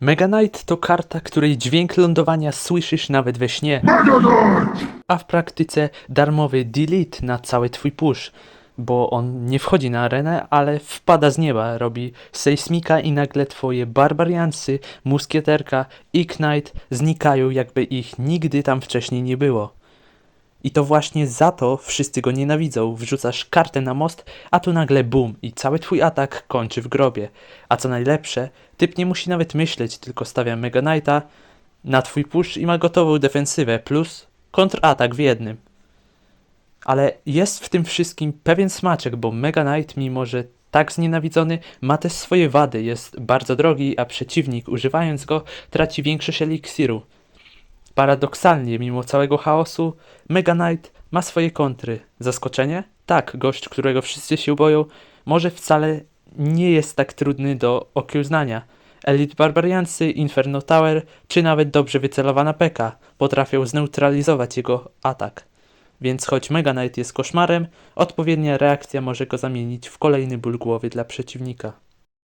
Mega Knight to karta, której dźwięk lądowania słyszysz nawet we śnie. A w praktyce darmowy delete na cały twój push, bo on nie wchodzi na arenę, ale wpada z nieba, robi sejsmika i nagle twoje barbariansy, muskieterka i Knight znikają jakby ich nigdy tam wcześniej nie było. I to właśnie za to wszyscy go nienawidzą. Wrzucasz kartę na most, a tu nagle bum i cały twój atak kończy w grobie. A co najlepsze, typ nie musi nawet myśleć, tylko stawia Mega Knighta na twój push i ma gotową defensywę plus kontratak w jednym. Ale jest w tym wszystkim pewien smaczek, bo Mega Knight, mimo że tak znienawidzony, ma też swoje wady. Jest bardzo drogi, a przeciwnik, używając go, traci większość eliksiru. Paradoksalnie, mimo całego chaosu, Mega Knight ma swoje kontry. Zaskoczenie? Tak, gość, którego wszyscy się boją, może wcale nie jest tak trudny do okiełznania. Elite Barbariansy, Inferno Tower, czy nawet dobrze wycelowana Peka potrafią zneutralizować jego atak. Więc choć Mega Knight jest koszmarem, odpowiednia reakcja może go zamienić w kolejny ból głowy dla przeciwnika.